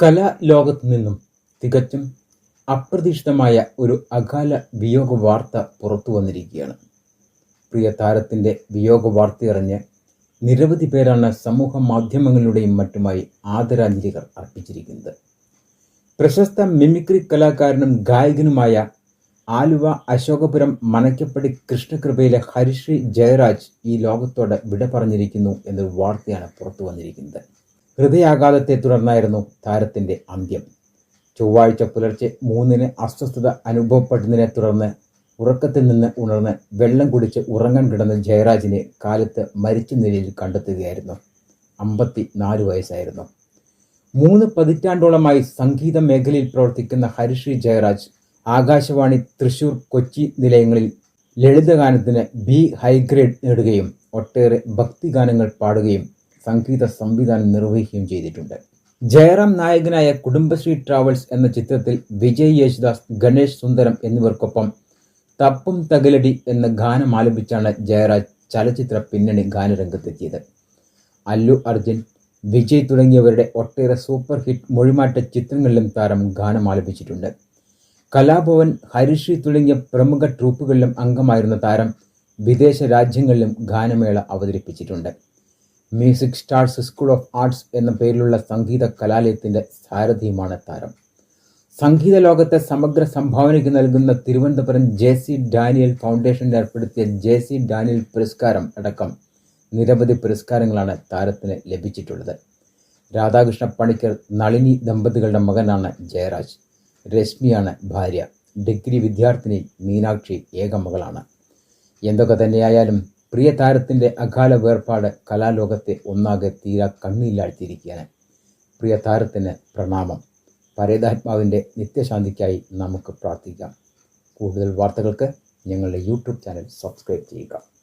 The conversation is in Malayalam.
കലാലോകത്തു നിന്നും തികച്ചും അപ്രതീക്ഷിതമായ ഒരു അകാല വിയോഗ വാർത്ത പുറത്തു വന്നിരിക്കുകയാണ്. പ്രിയ താരത്തിന്റെ വിയോഗ വാർത്തയറിഞ്ഞ് നിരവധി പേരാണ് സമൂഹ മാധ്യമങ്ങളിലൂടെയും മറ്റുമായി ആദരാഞ്ജലികൾ അർപ്പിച്ചിരിക്കുന്നത്. പ്രശസ്ത മിമിക്രി കലാകാരനും ഗായകനുമായ ആലുവ അശോകപുരം മനക്കപ്പടി കൃഷ്ണകൃപയിലെ ഹരിശ്രീ ജയരാജ് ഈ ലോകത്തോട് വിട പറഞ്ഞിരിക്കുന്നു എന്നൊരു വാർത്തയാണ് പുറത്തു വന്നിരിക്കുന്നത്. ഹൃദയാഘാതത്തെ തുടർന്നായിരുന്നു താരത്തിന്റെ അന്ത്യം. ചൊവ്വാഴ്ച പുലർച്ചെ മൂന്നിന് അസ്വസ്ഥത അനുഭവപ്പെട്ടതിനെ തുടർന്ന് ഉറക്കത്തിൽ നിന്ന് ഉണർന്ന് വെള്ളം കുടിച്ച് ഉറങ്ങാൻ കിടന്ന ജയരാജിനെ കാലത്ത് മരിച്ച നിലയിൽ കണ്ടെത്തുകയായിരുന്നു. അമ്പത്തി നാല് വയസ്സായിരുന്നു. മൂന്ന് പതിറ്റാണ്ടോളമായി സംഗീത മേഖലയിൽ പ്രവർത്തിക്കുന്ന ഹരിശ്രീ ജയരാജ് ആകാശവാണി തൃശൂർ കൊച്ചി നിലയങ്ങളിൽ ലളിതഗാനത്തിന് ബി ഹൈഗ്രേഡ് നേടുകയും ഒട്ടേറെ ഭക്തിഗാനങ്ങൾ പാടുകയും സംഗീത സംവിധാനം നിർവഹിക്കുകയും ചെയ്തിട്ടുണ്ട്. ജയറാം നായകനായ കുടുംബശ്രീ ട്രാവൽസ് എന്ന ചിത്രത്തിൽ വിജയ് യേശുദാസ് ഗണേഷ് സുന്ദരം എന്നിവർക്കൊപ്പം തപ്പും തകലടി എന്ന ഗാനം ആലപിച്ചാണ് ജയരാജ് ചലച്ചിത്ര പിന്നണി ഗാനരംഗത്തെത്തിയത്. അല്ലു അർജുൻ വിജയ് തുടങ്ങിയവരുടെ ഒട്ടേറെ സൂപ്പർ ഹിറ്റ് മൊഴിമാറ്റ ചിത്രങ്ങളിലും താരം ഗാനം ആലപിച്ചിട്ടുണ്ട്. കലാഭവൻ ഹരിശ്രീ തുടങ്ങിയ പ്രമുഖ ട്രൂപ്പുകളിലും അംഗമായിരുന്ന താരം വിദേശ രാജ്യങ്ങളിലും ഗാനമേള അവതരിപ്പിച്ചിട്ടുണ്ട്. Music stars school of arts എന്ന പേരിലുള്ള സംഗീത കലാലയത്തിന്റെ സാരഥിയുമാണ് താരം. സംഗീത ലോകത്തെ സമഗ്ര സംഭാവനയ്ക്ക് നൽകുന്ന Thiruvananthapuram J C Daniel foundation ഏർപ്പെടുത്തിയ ജെ സി ഡാനിയൽ പുരസ്കാരം അടക്കം നിരവധി പുരസ്കാരങ്ങളാണ് താരത്തിന് ലഭിച്ചിട്ടുള്ളത്. രാധാകൃഷ്ണ പണിക്കർ നളിനി ദമ്പതികളുടെ മകനാണ് ജയരാജ്. രശ്മിയാണ് ഭാര്യ. ഡിഗ്രി വിദ്യാർത്ഥിനി മീനാക്ഷി ഏക മകളാണ്. എന്തൊക്കെ തന്നെയായാലും പ്രിയ താരത്തിന്റെ അകാല വേർപാട് കലാലോകത്തെ ഒന്നാകെ തീരാ കണ്ണില്ലാഴ്ത്തിയിരിക്കുകയാണ്. പ്രിയ താരത്തിന് പ്രണാമം. പരേതാത്മാവിന്റെ നിത്യശാന്തിക്കായി നമുക്ക് പ്രാർത്ഥിക്കാം. കൂടുതൽ വാർത്തകൾക്ക് ഞങ്ങളുടെ യൂട്യൂബ് ചാനൽ സബ്സ്ക്രൈബ് ചെയ്യുക.